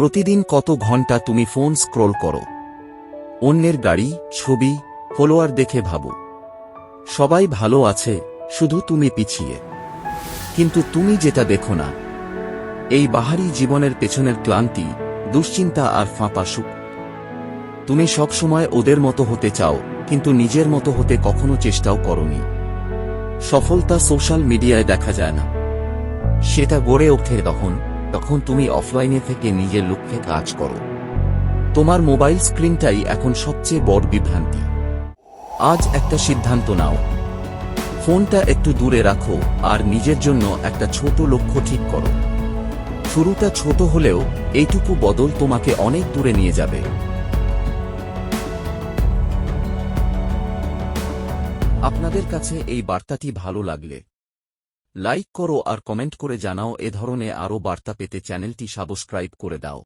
প্রতিদিন কত ঘণ্টা তুমি ফোন স্ক্রোল করো? অন্যের গাড়ি, ছবি, ফলোয়ার দেখে ভাবো। সবাই ভালো আছে, শুধু তুমি পিছিয়ে। কিন্তু তুমি যেটা দেখো না, এই বাহারি জীবনের পেছনের ক্লান্তি, দুশ্চিন্তা আর ফাঁপা সুখ। তুমি সবসময় ওদের মতো হতে চাও, কিন্তু নিজের মতো হতে কখনো চেষ্টাও করনি। সফলতা সোশ্যাল মিডিয়ায় দেখা যায় না। সেটা গড়ে ওঠে তখন। তখন তুমি অফলাইনে থেকে নিজের লক্ষ্যে কাজ করো। তোমার মোবাইল স্ক্রিনটাই এখন সবচেয়ে বড় বিভ্রান্তি। আজ একটা সিদ্ধান্ত নাও। ফোনটা একটু দূরে রাখো আর নিজের জন্য একটা ছোট লক্ষ্য ঠিক করো। শুরুটা ছোট হলেও এইটুকু বদল তোমাকে অনেক দূরে নিয়ে যাবে। আপনাদের কাছে এই বার্তাটি ভালো লাগলে লাইক করো আর কমেন্ট করে জানাও এ ধরনের আরও বার্তা পেতে চ্যানেলটি সাবস্ক্রাইব করে দাও।